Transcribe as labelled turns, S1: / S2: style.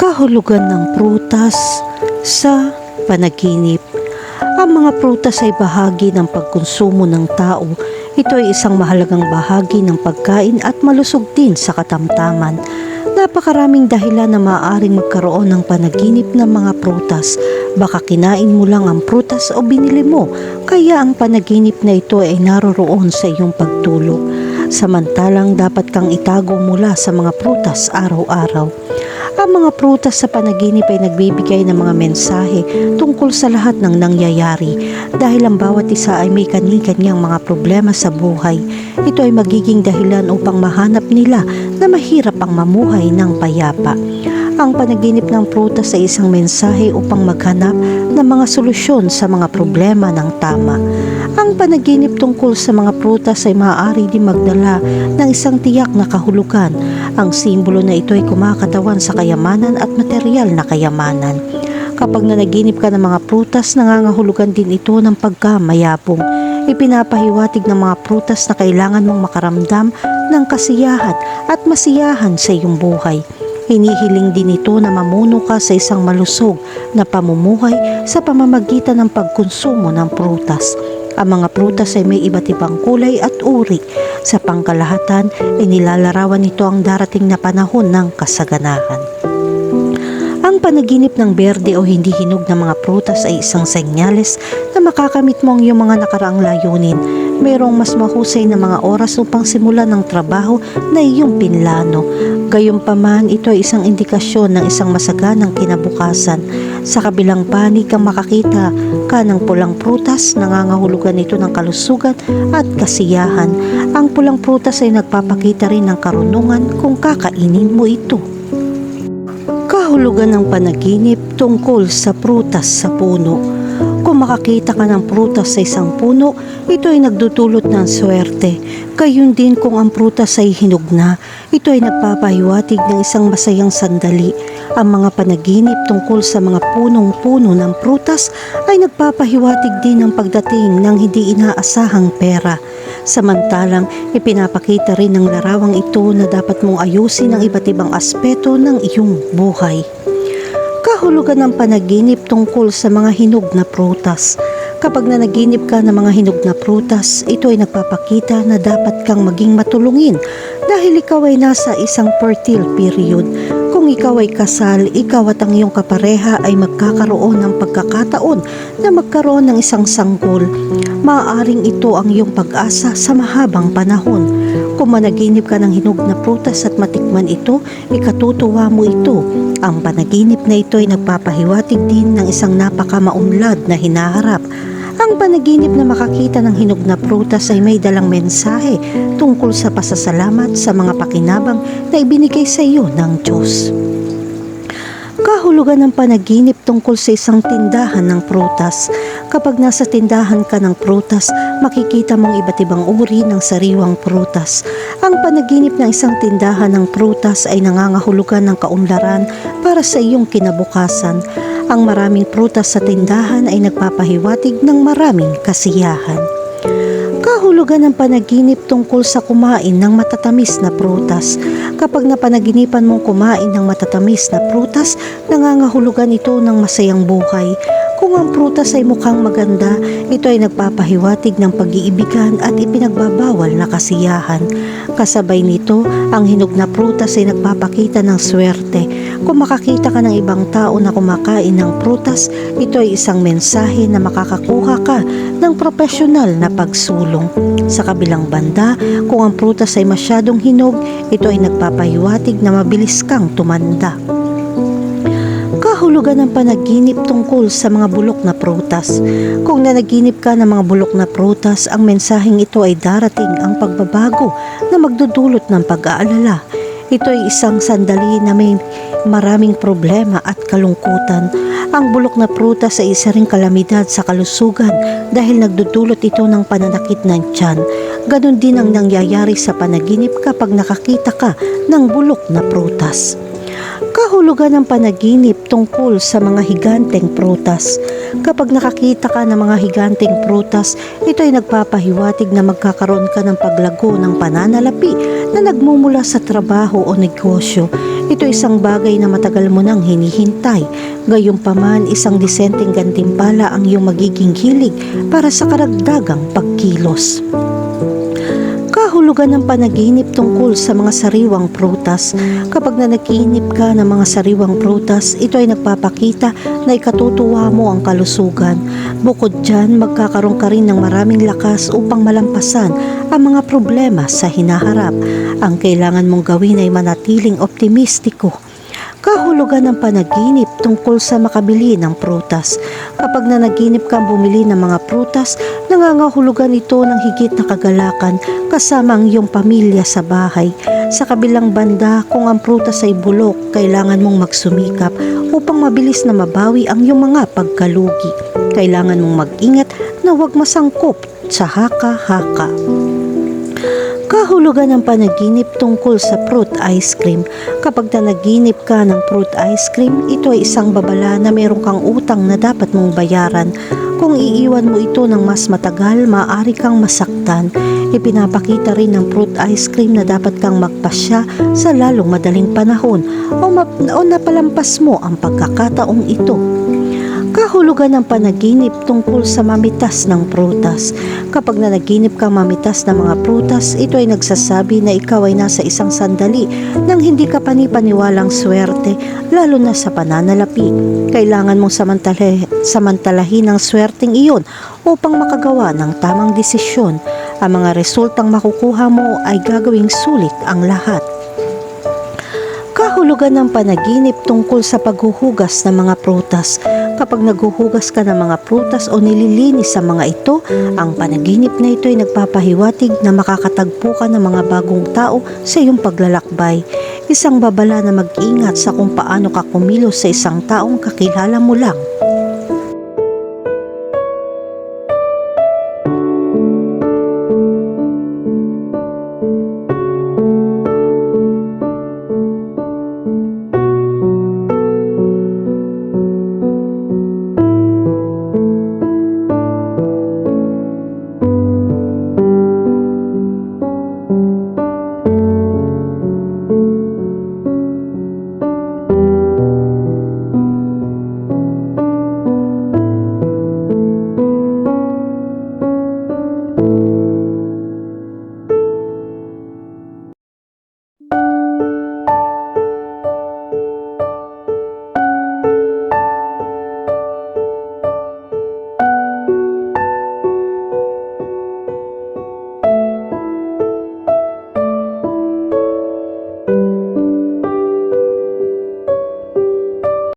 S1: kahulugan ng prutas sa panaginip. Ang mga prutas ay bahagi ng pagkonsumo ng tao. Ito ay isang mahalagang bahagi ng pagkain at malusog din sa katamtaman. Napakaraming dahilan na maaaring magkaroon ng panaginip ng mga prutas. Baka kinain mo lang ang prutas o binili mo, kaya ang panaginip na ito ay naroroon sa iyong pagtulog. Samantalang dapat kang itago mula sa mga prutas araw-araw. Ang mga prutas sa panaginip ay nagbibigay ng mga mensahe tungkol sa lahat ng nangyayari dahil ang bawat isa ay may kani-kanyang mga problema sa buhay. Ito ay magiging dahilan upang mahanap nila na mahirap ang mamuhay ng payapa. Ang panaginip ng prutas ay isang mensahe upang maghanap ng mga solusyon sa mga problema ng tama. Ang panaginip tungkol sa mga prutas ay maaari din magdala ng isang tiyak na kahulugan. Ang simbolo na ito ay kumakatawan sa kayamanan at material na kayamanan. Kapag nanaginip ka ng mga prutas, nangangahulugan din ito ng pagkamayabong. Ipinapahiwatig ng mga prutas na kailangan mong makaramdam ng kasiyahan at masiyahan sa iyong buhay. Hinihiling din ito na mamuno ka sa isang malusog na pamumuhay sa pamamagitan ng pagkonsumo ng prutas. Ang mga prutas ay may iba't ibang kulay at uri. Sa pangkalahatan ay nilalarawan nito ang darating na panahon ng kasaganahan. Ang panaginip ng berde o hindi hinog na mga prutas ay isang senyales na makakamit mo ang iyong mga nakaraang layunin. Mayroong mas mahusay na mga oras upang simulan ng trabaho na iyong pinlano. Gayunpaman, ito ay isang indikasyon ng isang masaganang kinabukasan. Sa kabilang panig kang makakita ka ng pulang prutas, nangangahulugan ito ng kalusugan at kasiyahan. Ang pulang prutas ay nagpapakita rin ng karunungan kung kakainin mo ito kahulugan ng panaginip tungkol sa prutas sa puno. Makakita ka ng prutas sa isang puno, ito ay nagdudulot ng swerte. Gayun din kung ang prutas ay hinog na, ito ay nagpapahiwatig ng isang masayang sandali. Ang mga panaginip tungkol sa mga punong-puno ng prutas ay nagpapahiwatig din ng pagdating ng hindi inaasahang pera. Samantalang ipinapakita rin ng larawang ito na dapat mong ayusin ang iba't ibang aspeto ng iyong buhay. Kahulugan ng panaginip tungkol sa mga hinog na prutas. Kapag nanaginip ka ng mga hinog na prutas, ito ay nagpapakita na dapat kang maging matulungin dahil ikaw ay nasa isang fertile period. Ikaw ay kasal, ikaw at ang iyong kapareha ay magkakaroon ng pagkakataon na magkaroon ng isang sanggol. Maaaring ito ang iyong pag-asa sa mahabang panahon. Kung managinip ka ng hinog na prutas at matikman ito, ikatutuwa mo ito. Ang panaginip na ito ay nagpapahiwatig din ng isang napakamaunlad na hinaharap. Ang panaginip na makakita ng hinog na prutas ay may dalang mensahe tungkol sa pasasalamat sa mga pakinabang na ibinigay sa iyo ng Diyos. Kahulugan ng panaginip tungkol sa isang tindahan ng prutas. Kapag nasa tindahan ka ng prutas, makikita mong iba't ibang uri ng sariwang prutas. Ang panaginip ng isang tindahan ng prutas ay nangangahulugan ng kaunlaran para sa iyong kinabukasan. Ang maraming prutas sa tindahan ay nagpapahiwatig ng maraming kasiyahan. Kahulugan ng panaginip tungkol sa kumain ng matatamis na prutas. Kapag napanaginipan mong kumain ng matatamis na prutas, nangangahulugan ito ng masayang buhay. Kung ang prutas ay mukhang maganda, ito ay nagpapahiwatig ng pag-iibigan at ipinagbabawal na kasiyahan. Kasabay nito, ang hinog na prutas ay nagpapakita ng swerte. Kung makakita ka ng ibang tao na kumakain ng prutas, ito ay isang mensahe na makakakuha ka ng profesional na pagsulong. Sa kabilang banda, kung ang prutas ay masyadong hinog, ito ay nagpapahiwatig na mabilis kang tumanda kahulugan ng panaginip tungkol sa mga bulok na prutas. Kung nanaginip ka ng mga bulok na prutas, ang mensaheng ito ay darating ang pagbabago na magdudulot ng pag-aalala. Ito ay isang sandali na may maraming problema at kalungkutan. Ang bulok na prutas ay isa ring kalamidad sa kalusugan dahil nagdudulot ito ng pananakit ng tiyan. Ganon din ang nangyayari sa panaginip kapag nakakita ka ng bulok na prutas kahulugan ng panaginip tungkol sa mga higanteng prutas. Kapag nakakita ka ng mga higanteng prutas, ito ay nagpapahiwatig na magkakaroon ka ng paglago ng pananalapi na nagmumula sa trabaho o negosyo. Ito isang bagay na matagal mo nang hinihintay. Gayunpaman, isang disenteng gantimpala ang iyong magiging hilig para sa karagdagang pagkilos kahulugan ng panaginip tungkol sa mga sariwang prutas. Kapag nanaginip ka ng mga sariwang prutas, ito ay nagpapakita na ikatutuwa mo ang kalusugan. Bukod dyan, magkakaroon ka rin ng maraming lakas upang malampasan ang mga problema sa hinaharap. Ang kailangan mong gawin ay manatiling optimistiko kahulugan ng panaginip tungkol sa makabili ng prutas. Kapag nanaginip kang bumili ng mga prutas, nangangahulugan ito ng higit na kagalakan kasama ang iyong pamilya sa bahay. Sa kabilang banda, kung ang prutas ay bulok, kailangan mong magsumikap upang mabilis na mabawi ang iyong mga pagkalugi. Kailangan mong mag-ingat na huwag masangkop sa haka-haka. Kahulugan ng panaginip tungkol sa fruit ice cream. Kapag nanaginip ka ng fruit ice cream, ito ay isang babala na meron kang utang na dapat mong bayaran. Kung iiwan mo ito ng mas matagal, maaari kang masaktan. Ipinapakita rin ng fruit ice cream na dapat kang magpasya sa lalong madaling panahon o, o napalampas mo ang pagkakataong ito. Kahulugan ng panaginip tungkol sa mamitas ng prutas. Kapag nanaginip ka mamitas ng mga prutas, ito ay nagsasabi na ikaw ay nasa isang sandali nang hindi ka panipaniwalang swerte, lalo na sa pananalapi. Kailangan mong samantala, samantalahin ang swerteng iyon upang makagawa ng tamang desisyon. Ang mga resultang makukuha mo ay gagawing sulit ang lahat kahulugan ng panaginip tungkol sa paghuhugas ng mga prutas. Kapag naghuhugas ka ng mga prutas o nililinis sa mga ito, ang panaginip na ito ay nagpapahiwatig na makakatagpo ka ng mga bagong tao sa iyong paglalakbay. Isang babala na mag-ingat sa kung paano ka kumilos sa isang taong kakilala mo lang.